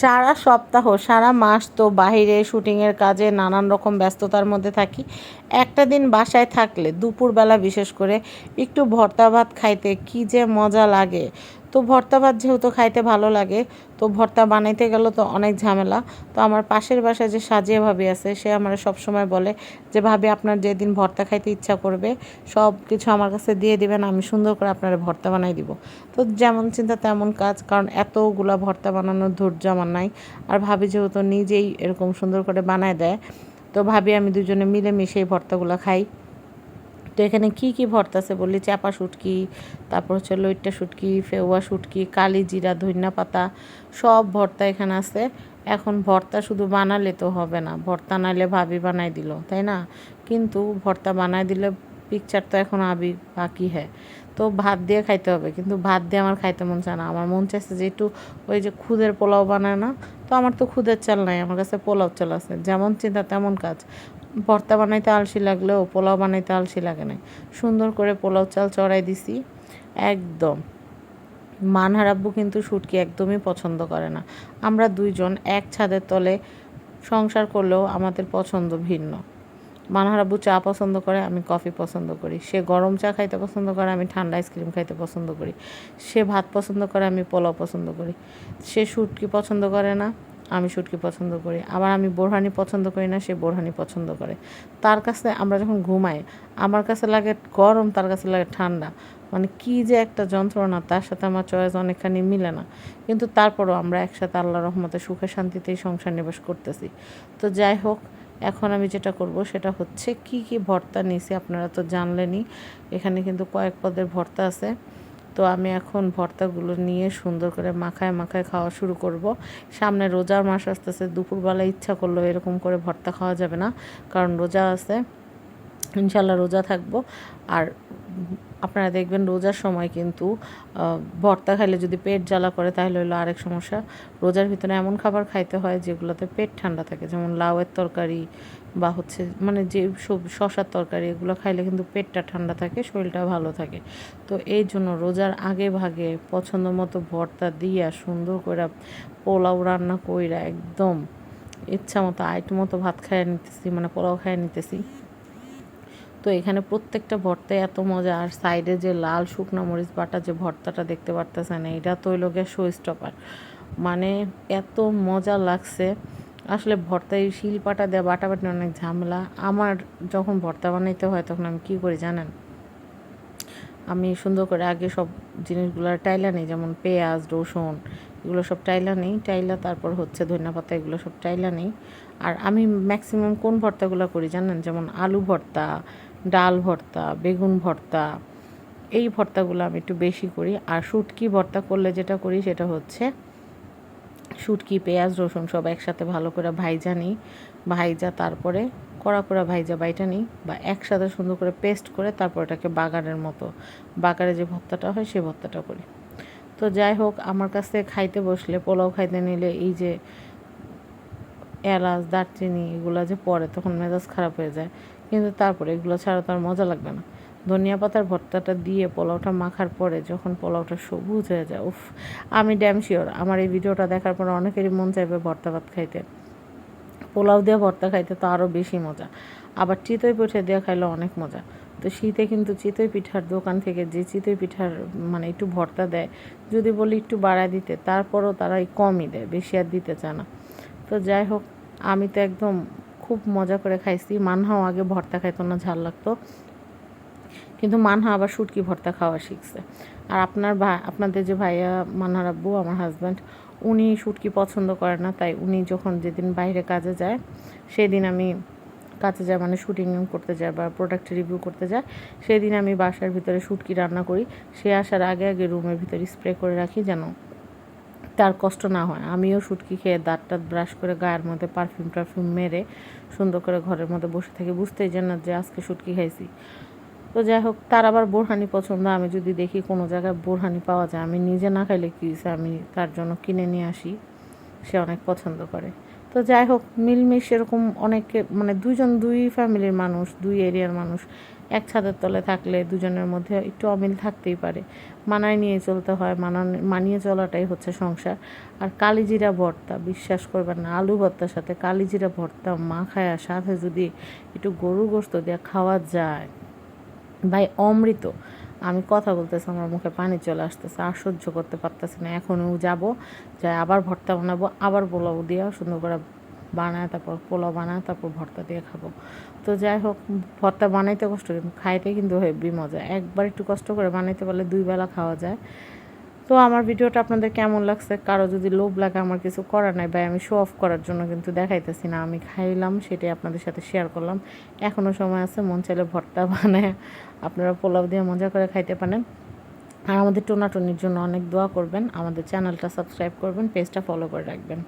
সারা সপ্তাহ, সারা মাস তো বাহিরে শুটিংয়ের কাজে নানান রকম ব্যস্ততার মধ্যে থাকি। একটা দিন বাসায় থাকলে দুপুরবেলা বিশেষ করে একটু ভর্তা ভাত খাইতে কী যে মজা লাগে। তো ভর্তা ভাত যেহেতু খাইতে ভালো লাগে, তো ভর্তা বানাইতে গেলে তো অনেক ঝামেলা। তো আমার পাশের বাসায় যে সাজিয়ে ভাবি আছে, সে আমার সবসময় বলে যে, ভাবি, আপনার যেদিন ভর্তা খাইতে ইচ্ছা করবে সব কিছু আমার কাছে দিয়ে দিবেন, আমি সুন্দর করে আপনার ভর্তা বানাই দিব। তো যেমন চিন্তা তেমন কাজ, কারণ এতগুলা ভর্তা বানানোর ধৈর্য আমার নাই। আর ভাবি যেহেতু নিজেই এরকম সুন্দর করে বানায় দেয়, তো ভাবি, আমি দুজনে মিলে মিশে এই ভর্তাগুলো খাই। তো এখানে কি কি ভর্তা আছে বলি চাপা শুটকি, তারপর হচ্ছে লইট্টা শুটকি, ফেউয়া শুটকি, কালি জিরা ধনিয়া পাতা, সব ভর্তা এখানে আছে। এখন ভর্তা শুধু বানালে তো হবে না, ভর্তা নাইলে ভাবি বানাই দিল, তাই না? কিন্তু ভর্তা বানাই দিলে পিকচার তো এখন আবি, বাকি হ্যাঁ। তো ভাত দিয়ে খাইতে হবে, কিন্তু ভাত দিয়ে আমার খাইতে মন চায় না। আমার মন চাইছে যে একটু ওই যে খুদের পোলাও বানায় না, তো আমার তো খুদের চাল নাই, আমার কাছে পোলাও চাল আছে, যেমন চিন্তা তেমন কাজ। ভর্তা বানাইতে আলসি লাগলেও পোলাও বানাইতে আলসি লাগে না সুন্দর করে পোলাও চাল চড়াই দিছি। একদম। মানহার আব্বু কিন্তু শুটকি একদমই পছন্দ করে না। আমরা দুইজন এক ছাদের তলে সংসার করলেও আমাদের পছন্দ ভিন্ন। মানহার আব্বু চা পছন্দ করে, আমি কফি পছন্দ করি। সে গরম চা খাইতে পছন্দ করে, আমি ঠান্ডা আইসক্রিম খাইতে পছন্দ করি। সে ভাত পছন্দ করে, আমি পোলাও পছন্দ করি। সে শুটকি পছন্দ করে না। আমি শুটকি পছন্দ করি। আবার আমি বোরহানি পছন্দ করি না, সে বোরহানি পছন্দ করে। তার কাছে আমরা যখন ঘুমাই, আমার কাছে লাগে গরম, তার কাছে লাগে ঠান্ডা। মানে কি যে একটা যন্ত্রণা, তার সাথে আমার চয়েস অনেকখানি মিলে না। কিন্তু তারপরও আমরা একসাথে আল্লাহ রহমতে সুখে শান্তিতেই সংসার নিবেশ করতেছি। তো যাই হোক, এখন আমি যেটা করব সেটা হচ্ছে, কি কি ভর্তা নিয়েছি আপনারা তো জানলেনই। এখানে কিন্তু কয়েক পদের ভর্তা আছে। তো আমি এখন ভর্তাগুলো নিয়ে সুন্দর করে মাখায় মাখায় খাওয়া শুরু করব। সামনে রোজার মাস আসতেছে, দুপুরবেলা ইচ্ছা করল এরকম করে ভর্তা খাওয়া যাবে না, কারণ রোজা আছে। ইনশাল্লাহ রোজা থাকব। আর আপনারা দেখবেন রোজার সময় কিন্তু ভর্তা খাইলে যদি পেট জ্বালা করে তাহলে হলো আরেক সমস্যা। রোজার ভিতরে এমন খাবার খাইতে হয় যেগুলোতে পেট ঠান্ডা থাকে, যেমন লাউয়ের তরকারি বা হচ্ছে মানে যে সব শশার তরকারি, এগুলো খাইলে কিন্তু পেটটা ঠান্ডা থাকে, শরীরটা ভালো থাকে। তো এই জন্য রোজার আগে ভাগে পছন্দ মতো ভর্তা দিয়া সুন্দর করে পোলাও রান্না কইরা একদম ইচ্ছা মতো আইট মতো ভাত খাইয়ে নিতেছি মানে পোলাও খাইয়ে নিতেছি। তো এখানে প্রত্যেকটা ভর্তায় এত মজা। আর সাইডে যে লাল শুকনো মরিচ বাটা যে ভর্তাটা দেখতে পারতেছে না এটা তো গিয়ে শো স্টপার মানে এত মজা লাগছে। আসলে ভর্তা এই শিলপাটা দেওয়া বাটা বাটি অনেক ঝামেলা। আমার যখন ভর্তা বানাইতে হয় তখন আমি কী করি জানেন? আমি সুন্দর করে আগে সব জিনিসগুলো টাইলা নিই, যেমন পেঁয়াজ, রসুন, এগুলো সব টাইলা নেই। টাইলা তারপর হচ্ছে ধনিয়া পাতা, এগুলো সব টাইলা নেই। আর আমি ম্যাক্সিমাম কোন ভর্তাগুলো করি জানেন? যেমন আলু ভর্তা ডাল ভর্তা, বেগুন ভর্তা, এই ভর্তাগুলো আমি একটু বেশি করি। আর শুটকি ভর্তা করলে যেটা করি সেটা হচ্ছে শুটকি, পেঁয়াজ, রসুন সব একসাথে ভালো করে ভাইজা নিই। ভাইজা তারপরে কড়া কড়া ভাইজা বাইটা নিই বা একসাথে সুন্দর করে পেস্ট করে তারপর এটাকে বাগারের মতো, বাগারে যে ভর্তাটা হয় সেই ভর্তাটা করি। তো যাই হোক, আমার কাছে খাইতে বসলে, পোলাও খাইতে নিলে এই যে এলাচ, দারচিনি এগুলো যে পরে তখন মেজাজ খারাপ হয়ে যায়। কিন্তু তারপরে এগুলো ছাড়া তো আর মজা লাগবে না। ধনিয়া পাতার ভর্তাটা দিয়ে পোলাওটা মাখার পরে যখন পোলাওটা সবুজ হয়ে যায়, উফ, আমি ড্যাম শিওর আমার এই ভিডিওটা দেখার পর অনেকেরই মন চাইবে ভর্তা ভাত খাইতে। পোলাও দিয়ে ভর্তা খাইতে তো আরও বেশি মজা। আবার চিতই পিঠে দিয়ে খাইলে অনেক মজা। তো শীতে কিন্তু চিতই পিঠার দোকান থেকে যে চিতই পিঠার মানে একটু ভর্তা দেয়, যদি বলি একটু বাড়ায় দিতে, তারপরও তারা কমই দেয়, বেশি আর দিতে চায় না। তো যাই হোক, আমি তো একদম খুব মজা করে খাইছি। মানহাও আগে ভর্তা খাইতো না, ঝাল লাগতো। কিন্তু মানহা আবার শুটকি ভর্তা খাওয়া শিখছে। আর আপনার ভাই আপনাদের যে ভাইয়া মানহার আব্বু আমার হাজব্যান্ড উনি শুটকি পছন্দ করে না। তাই উনি যখন যেদিন বাইরে কাজে যায়, সেদিন আমি কাজে যায় মানে শুটিং করতে যায় বা প্রোডাক্ট রিভিউ করতে যায়, সেদিন আমি বাসার ভিতরে শুটকি রান্না করি। সে আসার আগে আগে রুমের ভিতরে স্প্রে করে রাখি যেন তার কষ্ট না হয়। আমিও শুটকি খেয়ে দাঁত টাত ব্রাশ করে গায়ের মধ্যে পারফিউম টারফিউম মেরে সুন্দর করে ঘরের মধ্যে বসে থাকি বুঝতেই যে না যে আজকে শুটকি খাইছি। তো যাই হোক, তার আবার বোরহানি পছন্দ। আমি যদি দেখি কোনো জায়গায় বোরহানি পাওয়া যায়, আমি নিজে না খাইলে কী আমি তার জন্য কিনে নিয়ে আসি। সে অনেক পছন্দ করে। তো যাই হোক, মিলমিশ এরকম অনেকে মানে দুজন দুই ফ্যামিলির মানুষ, দুই এরিয়ার মানুষ এক ছাদের তলে থাকলে দুজনের মধ্যে একটু অমিল থাকতেই পারে। মানায় নিয়ে চলতে হয়, মানান, মানিয়ে চলাটাই হচ্ছে সংসার। আর কালিজিরা ভর্তা, বিশ্বাস করবেন না, আলু ভর্তার সাথে কালিজিরা ভর্তা মাখায়া সাথে যদি একটু গরু গোস্ত দিয়ে খাওয়া যায়, ভাই, অমৃত। আমি কথা বলতেছি, আমার মুখে পানি চলে আসতেছে, আর সহ্য করতে পারতেছি না। এখনও যাব, যাই আবার ভর্তা বানাবো, আবার পোলাও দিয়ে সুন্দর করে বানায়, তারপর পোলাও বানায়, তারপর ভর্তা দিয়ে খাব। তো যাই হোক, ভর্তা বানাইতে কষ্ট, কিন্তু খাইতে কিন্তু হেভি মজা একবার একটু কষ্ট করে বানাইতে পারলে দুই বেলা খাওয়া যায়। তো আমার ভিডিওটা আপনাদের কেমন লাগছে? কারও যদি লোভ লাগে আমার কিছু করার নাই, ভাই, আমি শো অফ করার জন্য কিন্তু দেখাইতেছি না। আমি খাইলাম, সেটাই আপনাদের সাথে শেয়ার করলাম। এখনও সময় আছে, মন চাইলে ভর্তা বানায়। আপনারা পোলাও দিয়ে মজা করে খাইতে পারেন। আর আমাদের টোনাটনির জন্য অনেক দোয়া করবেন। আমাদের চ্যানেলটা সাবস্ক্রাইব করবেন পেজটা ফলো করে রাখবেন।